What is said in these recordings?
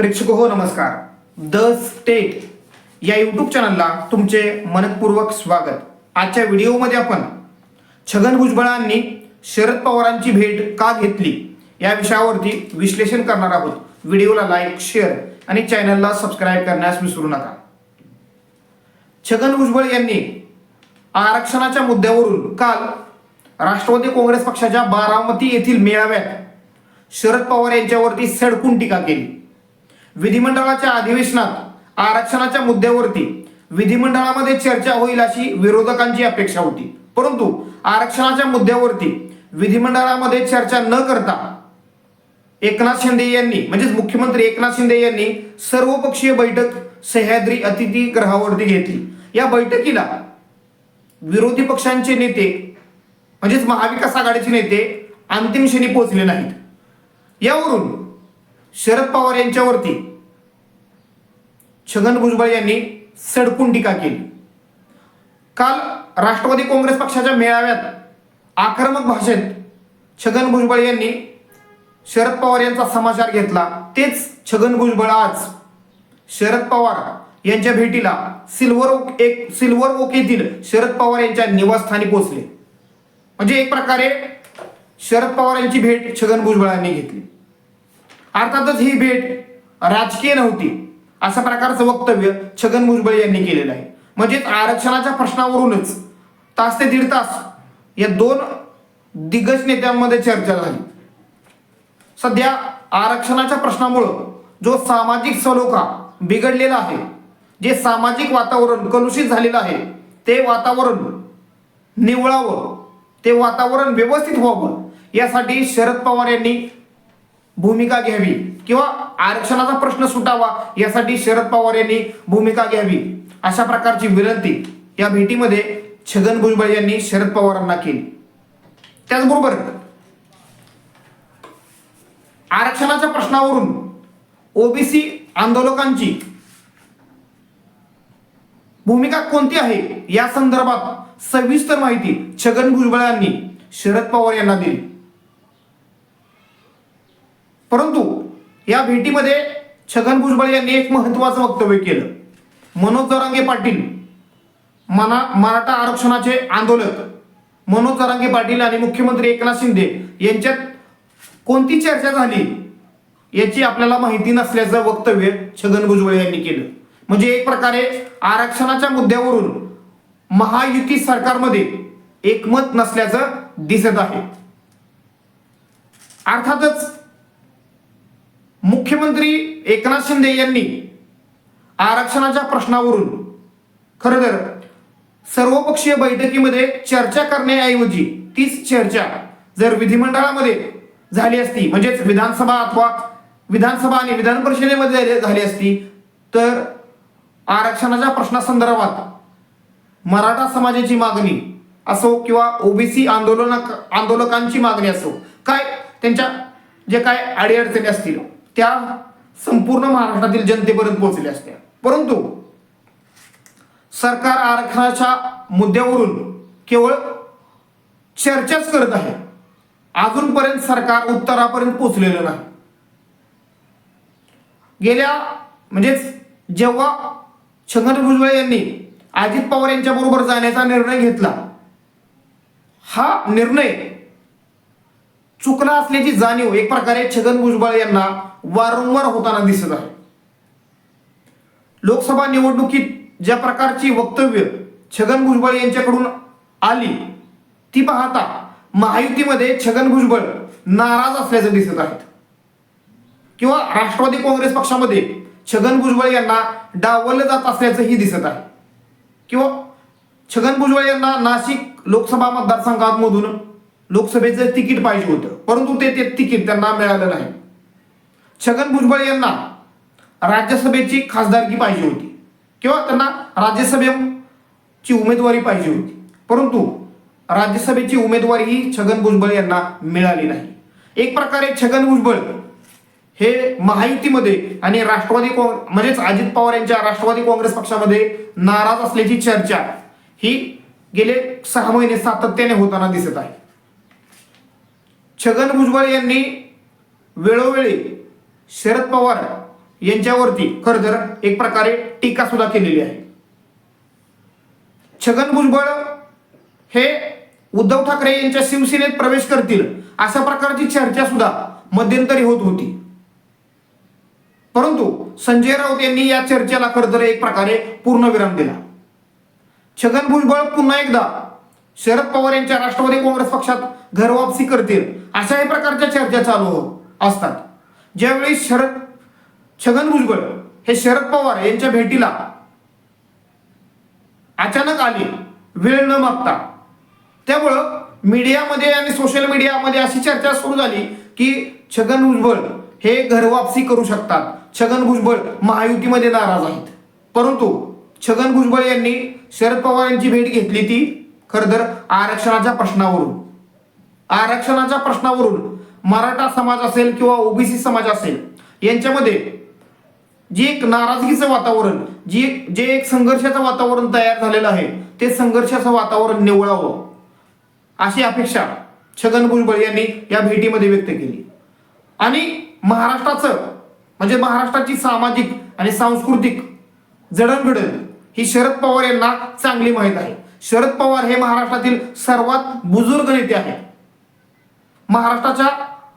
प्रेक्षक हो नमस्कार. द स्टेट या युट्यूब चॅनलला तुमचे मनपूर्वक स्वागत. आजच्या व्हिडिओमध्ये आपण छगन भुजबळांनी शरद पवारांची भेट का घेतली या विषयावरती विश्लेषण करणार आहोत. व्हिडिओला लाईक शेअर आणि चॅनलला सबस्क्राईब करण्यास विसरू नका. छगन भुजबळ यांनी आरक्षणाच्या मुद्द्यावरून काल राष्ट्रवादी काँग्रेस पक्षाच्या बारामती येथील मेळाव्यात शरद पवार यांच्यावरती सडकून टीका केली. विधिमंडळाच्या अधिवेशनात आरक्षणाच्या मुद्द्यावरती विधिमंडळामध्ये चर्चा होईल अशी विरोधकांची अपेक्षा होती. परंतु आरक्षणाच्या मुद्द्यावरती विधिमंडळामध्ये चर्चा न करता एकनाथ शिंदे यांनी म्हणजेच मुख्यमंत्री एकनाथ शिंदे यांनी सर्वपक्षीय बैठक सह्याद्री अतिथी ग्रहावरती घेतली. या बैठकीला विरोधी पक्षांचे नेते म्हणजेच महाविकास आघाडीचे नेते अंतिम क्षणी पोहोचले नाहीत. यावरून शरद पवार यांच्यावरती छगन भुजबळ यांनी सडकून टीका केली. काल राष्ट्रवादी काँग्रेस पक्षाच्या मेळाव्यात आक्रमक भाषेत छगन भुजबळ यांनी शरद पवार यांचा समाचार घेतला. तेच छगन भुजबळ आज शरद पवार यांच्या भेटीला सिल्वर ओक एक सिल्वर ओक येथील शरद पवार यांच्या निवासस्थानी पोहोचले. म्हणजे एक प्रकारे शरद पवार यांची भेट छगन भुजबळांनी घेतली. अर्थातच ही भेट राजकीय नव्हती. अशा प्रकारचं वक्तव्य छगन भुजबळ यांनी केलेलं आहे. म्हणजेच आरक्षणाच्या प्रश्नावरूनच तास ते दीड तास या दोन दिग्गज नेत्यांमध्ये चर्चा झाली. सध्या आरक्षणाच्या प्रश्नामुळं जो सामाजिक सलोखा बिघडलेला आहे जे सामाजिक वातावरण कलुषित झालेलं आहे ते वातावरण निवळावं ते वातावरण व्यवस्थित व्हावं यासाठी शरद पवार यांनी भूमिका घ्यावी किंवा आरक्षणाचा प्रश्न सुटावा यासाठी शरद पवार यांनी भूमिका घ्यावी अशा प्रकारची विनंती या भेटीमध्ये छगन भुजबळ यांनी शरद पवारांना केली. त्याचबरोबर आरक्षणाच्या प्रश्नावरून ओबीसी आंदोलकांची भूमिका कोणती आहे या संदर्भात सविस्तर माहिती छगन भुजबळ यांनी शरद पवार यांना दिली. परंतु या भेटीमध्ये छगन भुजबळ यांनी एक महत्वाचं वक्तव्य केलं. मनोज जरांगे पाटील मना मराठा आरक्षणाचे आंदोलक. मनोज जरांगे पाटील आणि मुख्यमंत्री एकनाथ शिंदे यांच्यात कोणती चर्चा झाली याची आपल्याला माहिती नसल्याचं वक्तव्य छगन भुजबळ यांनी केलं. म्हणजे एक प्रकारे आरक्षणाच्या मुद्द्यावरून महायुती सरकारमध्ये एकमत नसल्याचं दिसत आहे. अर्थातच मुख्यमंत्री एकनाथ शिंदे यांनी आरक्षणाच्या प्रश्नावरून खरं तर सर्वपक्षीय बैठकीमध्ये चर्चा करण्याऐवजी तीच चर्चा जर विधिमंडळामध्ये झाली असती म्हणजेच विधानसभा अथवा विधानसभा आणि विधान परिषदेमध्ये झाली- झाली असती तर आरक्षणाच्या प्रश्नासंदर्भात मराठा समाजाची मागणी असो किंवा ओबीसी आंदोलन आंदोलकांची मागणी असो काय त्यांच्या जे काय अडीअडचणी असतील त्या संपूर्ण महाराष्ट्रातील जनतेपर्यंत पोहोचल्या असत्या. परंतु सरकार आरक्षणाच्या मुद्द्यावरून केवळ चर्चाच करत आहे. अजूनपर्यंत सरकार उत्तरापर्यंत पोहोचलेलं नाही. गेल्या म्हणजेच जेव्हा छगन भुजबळ यांनी अजित पवार यांच्या बरोबर जाण्याचा निर्णय घेतला हा निर्णय चुकला असल्याची जाणीव एक प्रकारे छगन भुजबळ यांना वारंवार होताना दिसत आहे. लोकसभा निवडणुकीत ज्या प्रकारची वक्तव्य छगन भुजबळ यांच्याकडून आली ती पाहता महायुतीमध्ये छगन भुजबळ नाराज असल्याचं दिसत आहेत किंवा राष्ट्रवादी काँग्रेस पक्षामध्ये छगन भुजबळ यांना डावललं जात असल्याचंही दिसत आहे. किंवा छगन भुजबळ यांना नाशिक लोकसभा मतदारसंघात मधून लोकसभेचं तिकीट पाहिजे होतं परंतु ते ते तिकीट त्यांना मिळालं नाही. छगन भुजबळ यांना राज्यसभेची खासदारकी पाहिजे होती. किंवा त्यांना राज्यसभेची उमेदवारी पाहिजे होती. परंतु राज्यसभेची उमेदवारी ही छगन भुजबळ यांना मिळाली नाही. एक प्रकारे छगन भुजबळ हे महायुतीमध्ये आणि राष्ट्रवादी काँग्रेस म्हणजेच अजित पवार यांच्या राष्ट्रवादी काँग्रेस पक्षामध्ये नाराज असल्याची चर्चा ही गेले सहा महिने सातत्याने होताना दिसत आहे. छगन भुजबळ यांनी वेळोवेळी शरद पवार यांच्यावरती खरं तर एक प्रकारे टीका सुद्धा केलेली आहे. छगन भुजबळ हे उद्धव ठाकरे यांच्या शिवसेनेत प्रवेश करतील अशा प्रकारची चर्चा सुद्धा मध्यंतरी होत होती. परंतु संजय राऊत यांनी या चर्चेला खरं तर एक प्रकारे पूर्णविराम दिला. छगन भुजबळ पुन्हा एकदा शरद पवार यांच्या राष्ट्रवादी काँग्रेस पक्षात घरवापसी करतील अशाही प्रकारच्या चर्चा चालू असतात. ज्यावेळी शरद छगन भुजबळ हे शरद पवार यांच्या भेटीला अचानक आले वेळ न मागता. त्यामुळं मीडियामध्ये आणि सोशल मीडियामध्ये अशी चर्चा सुरू झाली की छगन भुजबळ हे घरवापसी करू शकतात. छगन भुजबळ महायुतीमध्ये नाराज आहेत. परंतु छगन भुजबळ यांनी शरद पवार यांची भेट घेतली ती खरं तर आरक्षणाच्या प्रश्नावरून. आरक्षणाच्या प्रश्नावरून मराठा समाज असेल किंवा ओबीसी समाज असेल यांच्यामध्ये जी एक नाराजगीचं वातावरण जी एक जे एक संघर्षाचं वातावरण तयार झालेलं आहे ते संघर्षाचं वातावरण निवळावं. अशी अपेक्षा छगन भुजबळ यांनी या भेटीमध्ये व्यक्त केली. आणि महाराष्ट्राचं म्हणजे महाराष्ट्राची सामाजिक आणि सांस्कृतिक जडणघडण ही शरद पवार यांना चांगली माहीत आहे. शरद पवार हे महाराष्ट्रातील सर्वात बुजुर्ग नेते आहेत. महाराष्ट्राच्या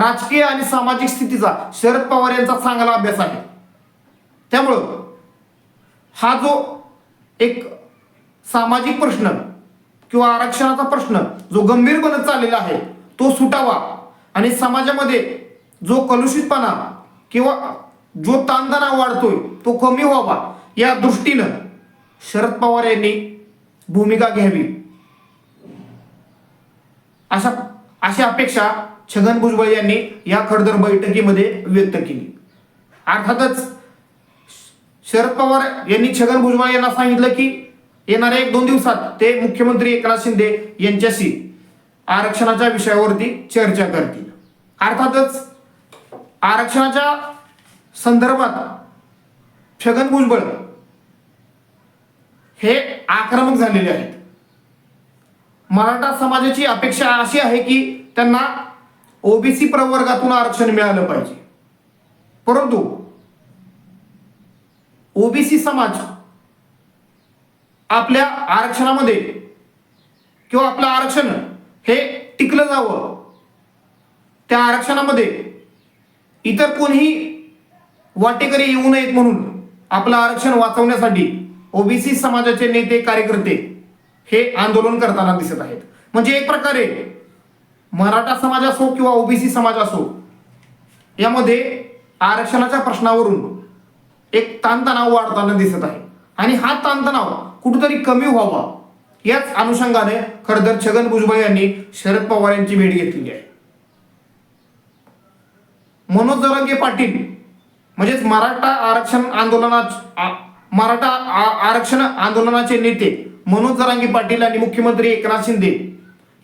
राजकीय आणि सामाजिक स्थितीचा शरद पवार यांचा चांगला अभ्यास आहे. त्यामुळं हा जो एक सामाजिक प्रश्न किंवा आरक्षणाचा प्रश्न जो गंभीर बनत चाललेला आहे तो सुटावा आणि समाजामध्ये जो कलुषितपणा किंवा जो ताणतणाव वाढतोय तो कमी व्हावा या दृष्टीनं शरद पवार यांनी भूमिका घ्यावी. अशा अशी अपेक्षा छगन भुजबळ यांनी या खडदर बैठकीमध्ये व्यक्त केली. अर्थातच शरद पवार यांनी छगन भुजबळ यांना सांगितलं की येणाऱ्या एक दोन दिवसात ते मुख्यमंत्री एकनाथ शिंदे यांच्याशी आरक्षणाच्या विषयावरती चर्चा करतील. अर्थातच आरक्षणाच्या संदर्भात छगन भुजबळ हे आक्रमक झालेले आहेत. मराठा समाजाची अपेक्षा अशी आहे की त्यांना ओबीसी प्रवर्गातून आरक्षण मिळालं पाहिजे. परंतु ओबीसी समाज आपल्या आरक्षणामध्ये किंवा आपलं आरक्षण हे टिकलं जावं. त्या आरक्षणामध्ये इतर कोणीही वाटेकरी येऊ नयेत म्हणून आपलं आरक्षण वाचवण्यासाठी ओबीसी समाजाचे नेते कार्यकर्ते हे आंदोलन करताना दिसत आहेत. म्हणजे एक प्रकारे मराठा समाज असो किंवा ओबीसी समाज असो यामध्ये आरक्षणाच्या प्रश्नावरून एक ताणतणाव वाढताना दिसत आहे. आणि हा ताणतणाव कुठेतरी कमी व्हावा याच अनुषंगाने खरंतर छगन भुजबळ यांनी शरद पवार यांची भेट घेतलेली आहे. मनोज जरांगे पाटील म्हणजेच मराठा आरक्षण आंदोलनात आ- मराठा आरक्षण आंदोलनाचे नेते मनोज जरांगे पाटील आणि मुख्यमंत्री एकनाथ शिंदे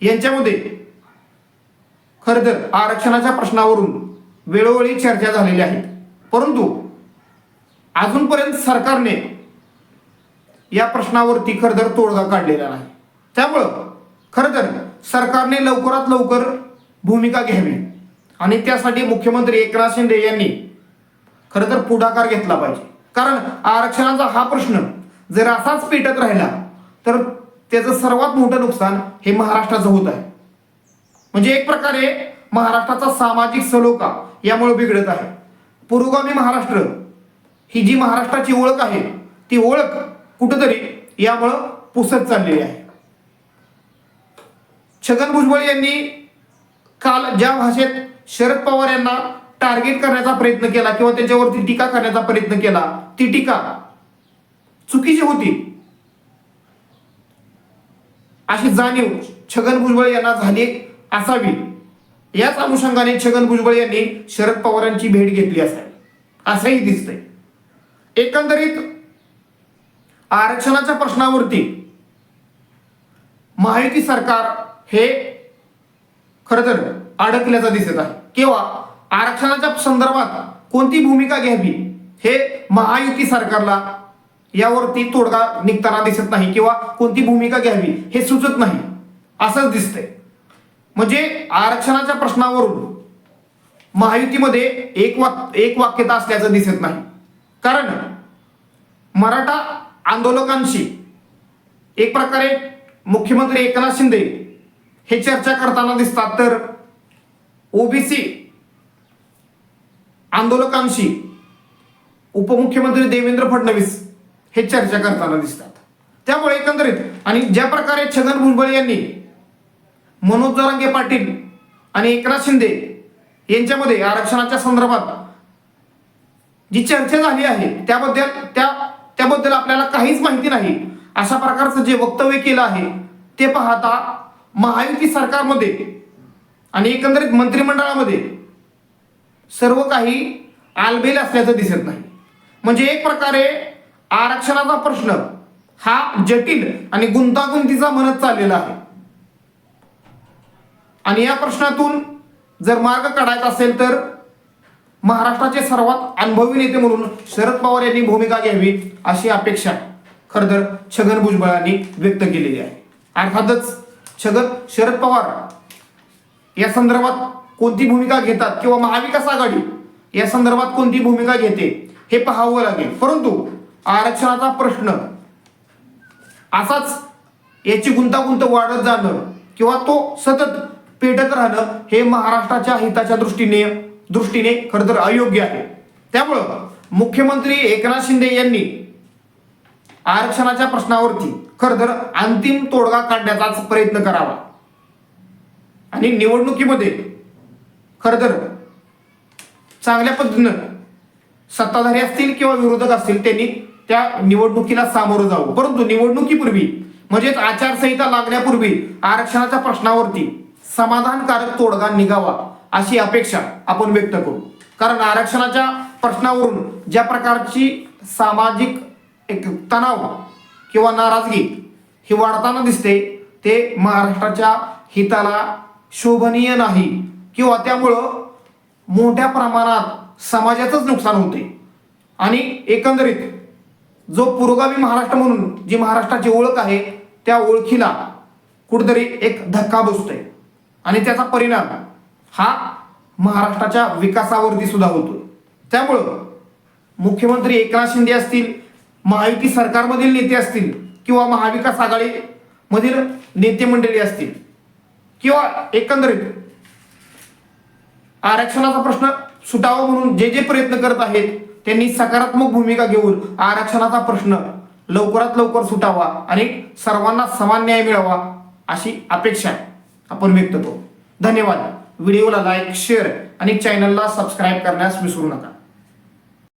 यांच्यामध्ये खरं तर आरक्षणाच्या प्रश्नावरून वेळोवेळी चर्चा झालेल्या आहेत परंतु अजूनपर्यंत सरकारने या प्रश्नावरती खरं तर तोडगा काढलेला नाही. त्यामुळं खरं तर सरकारने लवकरात लवकर भूमिका घ्यावी आणि त्यासाठी मुख्यमंत्री एकनाथ शिंदे यांनी खरं तर पुढाकार घेतला पाहिजे. कारण आरक्षणाचा हा प्रश्न जर असाच पेटत राहिला तर त्याचं सर्वात मोठं नुकसान हे महाराष्ट्राचं होत आहे. म्हणजे एक प्रकारे महाराष्ट्राचा सामाजिक सलोखा यामुळे बिघडत आहे. पुरोगामी महाराष्ट्र ही जी महाराष्ट्राची ओळख आहे ती ओळख कुठंतरी यामुळं पुसत चाललेली आहे. छगन भुजबळ यांनी काल ज्या भाषेत शरद पवार यांना टार्गेट करण्याचा प्रयत्न केला किंवा त्याच्यावरती टीका करण्याचा प्रयत्न केला ती टीका चुकीची होती. अशी जाणीव छगन भुजबळ यांना झाली असावी. याच अनुषंगाने छगन भुजबळ यांनी शरद पवारांची भेट घेतली असावी. असंही दिसतंय. एकंदरीत आरक्षणाच्या प्रश्नावरती महायुती सरकार हे खरं तर अडकल्याचं दिसत आहे. किंवा आरक्षणाच्या संदर्भात कोणती भूमिका घ्यावी हे महायुती सरकारला यावरती तोडगा निघताना दिसत नाही किंवा कोणती भूमिका घ्यावी हे सुचत नाही. असंच दिसतंय. म्हणजे आरक्षणाच्या प्रश्नावरून महायुतीमध्ये एक वाक एक वाक्यता असल्याचं दिसत नाही. कारण मराठा आंदोलकांशी एक प्रकारे मुख्यमंत्री एकनाथ शिंदे हे चर्चा करताना दिसतात तर ओबीसी आंदोलकांशी उपमुख्यमंत्री देवेंद्र फडणवीस हे चर्चा करताना दिसतात. त्यामुळे एकंदरीत आणि ज्या प्रकारे छगन भुजबळ यांनी मनोज जरांगे पाटील आणि एकनाथ शिंदे यांच्यामध्ये आरक्षणाच्या संदर्भात जी चर्चा झाली आहे त्याबद्दल त्या त्याबद्दल आपल्याला काहीच माहिती नाही. अशा प्रकारचं जे वक्तव्य केलं आहे ते पाहता महायुती सरकारमध्ये आणि एकंदरीत मंत्रिमंडळामध्ये सर्व काही आलबेल असल्याचं दिसत नाही. म्हणजे एक प्रकारे आरक्षणाचा प्रश्न हा जटिल आणि गुंतागुंतीचा म्हणत चाललेला आहे. आणि या प्रश्नातून जर मार्ग काढायचा असेल तर महाराष्ट्राचे सर्वात अनुभवी नेते म्हणून शरद पवार यांनी भूमिका घ्यावी अशी अपेक्षा खरं तर छगन भुजबळांनी व्यक्त केलेली आहे. अर्थातच छगन शरद पवार या संदर्भात कोणती भूमिका घेतात किंवा महाविकास आघाडी या संदर्भात कोणती भूमिका घेते हे पाहावं लागेल. परंतु आरक्षणाचा प्रश्न असाच याची गुंतागुंत वाढत जाणं किंवा तो सतत पेटत राहणं हे महाराष्ट्राच्या हिताच्या दृष्टीने दृष्टीने खरं तर अयोग्य आहे. त्यामुळं मुख्यमंत्री एकनाथ शिंदे यांनी आरक्षणाच्या प्रश्नावरती खरं तर अंतिम तोडगा काढण्याचाच प्रयत्न करावा. आणि निवडणुकीमध्ये खरं तर चांगल्या पद्धतीनं सत्ताधारी असतील किंवा विरोधक असतील त्यांनी त्या निवडणुकीला सामोरं जावं. परंतु निवडणुकीपूर्वी म्हणजेच आचारसंहिता लागण्यापूर्वी आरक्षणाच्या प्रश्नावरती समाधानकारक तोडगा निघावा अशी अपेक्षा आपण व्यक्त करू. कारण आरक्षणाच्या प्रश्नावरून ज्या प्रकारची सामाजिक एक तणाव किंवा नाराजगी ही वाढताना दिसते ते महाराष्ट्राच्या हिताला शोभनीय नाही. किंवा त्यामुळं मोठ्या प्रमाणात समाजाचंच नुकसान होते. आणि एकंदरीत जो पुरोगामी महाराष्ट्र म्हणून जी महाराष्ट्राची ओळख आहे त्या ओळखीला कुठेतरी एक धक्का बसतोय. आणि त्याचा परिणाम हा महाराष्ट्राच्या विकासावरती सुद्धा होतो त्यामुळं मुख्यमंत्री एकनाथ शिंदे असतील महायुती सरकारमधील नेते असतील किंवा महाविकास आघाडीमधील नेते मंडळी असतील किंवा एकंदरीत आरक्षणाचा प्रश्न सुटावा म्हणून जे जे प्रयत्न करत आहेत त्यांनी सकारात्मक भूमिका घेऊन आरक्षणाचा प्रश्न लवकरात लवकर सुटावा आणि सर्वांना समान न्याय मिळावा अशी अपेक्षा आपण व्यक्त करू धन्यवाद. व्हिडिओला लाईक शेअर आणि चॅनलला सबस्क्राईब करण्यास विसरू नका.